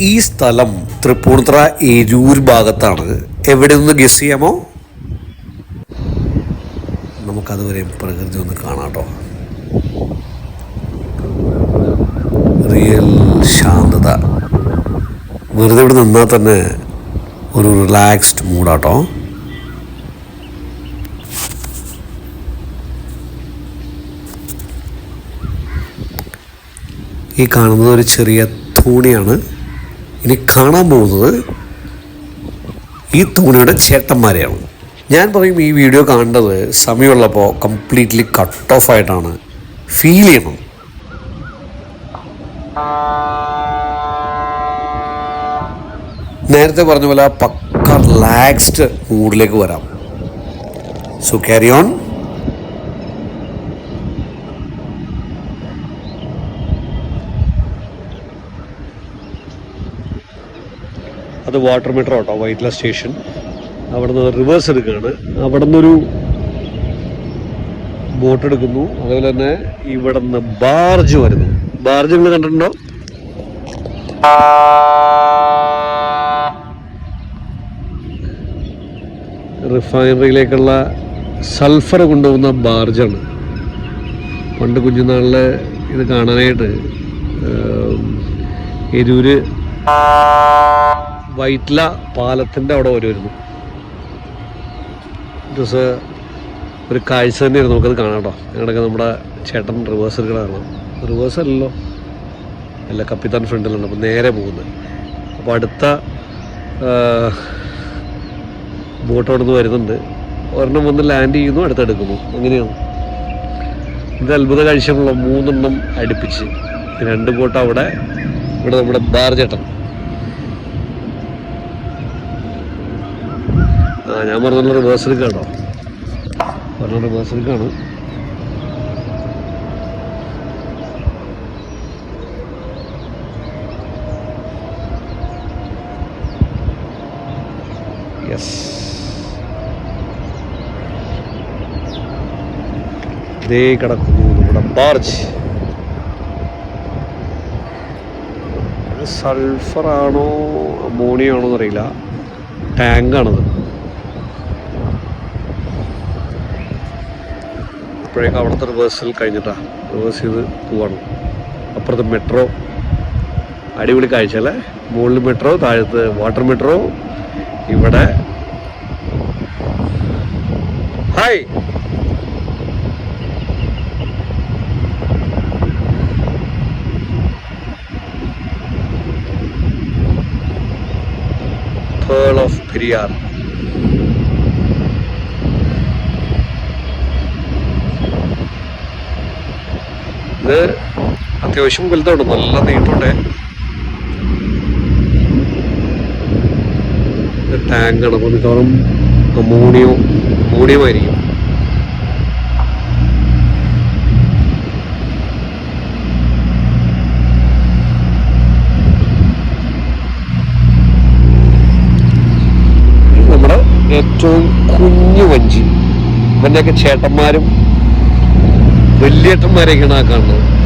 ഈ സ്ഥലം തൃപ്പൂണിത്തുറ എരൂർ ഭാഗത്താണ്. എവിടെ നിന്ന് ഗസ് ചെയ്യാമോ? നമുക്കതുവരെയും പ്രകൃതി ഒന്ന് കാണാട്ടോ. റിയൽ ശാന്തത. വെറുതെ ഇവിടെ നിന്നാൽ തന്നെ ഒരു റിലാക്സ്ഡ് മൂഡാട്ടോ ഈ കാണുന്നത് ഒരു ചെറിയ തോണിയാണ്. ഇനി കാണാൻ പോകുന്നത് ഈ തോണിയുടെ ചേട്ടന്മാരെയാണ്. ഞാൻ പറയും ഈ വീഡിയോ കാണേണ്ടത് സമയമുള്ളപ്പോൾ കംപ്ലീറ്റ്ലി കട്ട് ഓഫ് ആയിട്ടാണ് ഫീൽ ചെയ്യണം. നേരത്തെ പറഞ്ഞ പോലെ പക്ക റിലാക്സ്ഡ് മൂഡിലേക്ക് വരാം. സോ ക്യാരി ഓൺ അത് വാട്ടർ മീറ്റർ കേട്ടോ വൈറ്റ്ല സ്റ്റേഷൻ അവിടെ നിന്ന് റിവേഴ്സ് എടുക്കുകയാണ്. അവിടെ നിന്നൊരു ബോട്ട് എടുക്കുന്നു. അതുപോലെ തന്നെ ഇവിടെ നിന്ന് ബാർജ് വരുന്നു. ബാർജ് നിങ്ങൾ കണ്ടിട്ടുണ്ടോ? റിഫൈനറിയിലേക്കുള്ള സൾഫർ കൊണ്ടുപോകുന്ന ബാർജാണ് പണ്ട് കുഞ്ഞുനാളിൽ ഇത് കാണാനായിട്ട് എരൂര് വൈറ്റ്ല പാലത്തിന്റെ അവിടെ വരുമായിരുന്നു ദിവസം ഒരു കാഴ്ച തന്നെയായിരുന്നു നമുക്കത് കാണാം കേട്ടോ. നമ്മുടെ ചേട്ടൻ റിവേഴ്സ് എടുക്കണ റിവേഴ്സ് അല്ലല്ലോ. അല്ല കപ്പിത്താൻ ഫ്രണ്ടിലുണ്ട് അപ്പോൾ നേരെ പോകുന്നത്. അപ്പോൾ അടുത്ത ബോട്ട് അവിടെ നിന്ന് വരുന്നുണ്ട്. ഒരെണ്ണം വന്ന് ലാൻഡ് ചെയ്യുന്നു അടുത്തെടുക്കുന്നു അങ്ങനെയാണ്. ഇത് അത്ഭുത കാഴ്ചകളുള്ള മൂന്നെണ്ണം അടുപ്പിച്ച്. രണ്ട് ബോട്ട് അവിടെ. ഇവിടെ നമ്മുടെ ബാർ ചേട്ടൻ. ഞാൻ പറഞ്ഞ റിവേഴ്സ് എടുക്കാട്ടോ പറഞ്ഞ റിവേഴ്സ് എടുക്കാണ് യെസ് ദേ കിടക്കുന്നു നമ്മുടെ ബാർജ് സൾഫറാണോ ആണോ അമോണിയ ആണോ എന്നറിയില്ല. ടാങ്കാണത് അപ്പോഴേക്കും അവിടുത്തെ റിവേഴ്സൽ കഴിഞ്ഞിട്ടാണ് റിവേഴ്സ് ചെയ്ത് പോവാണ്. അപ്പുറത്ത് മെട്രോ അടിപൊളി കാഴ്ച അല്ലേ? മുകളിൽ മെട്രോ താഴത്ത് വാട്ടർ മെട്രോ ഇവിടെ ഹായ് of Periyar. ഇത് അത്യാവശ്യം വലുതാണ് നല്ല നീട്ടുണ്ട് ടാങ്കാണ് അപ്പോൾ മിക്കവാറും അമോണിയോ അമോണിയമായിരിക്കും ഏറ്റവും കുഞ്ഞു വഞ്ചി. ഇവന്റെയൊക്കെ ചേട്ടന്മാരും വലിയേട്ടന്മാരെയൊക്കെയാണ് ആ കാണുന്നത്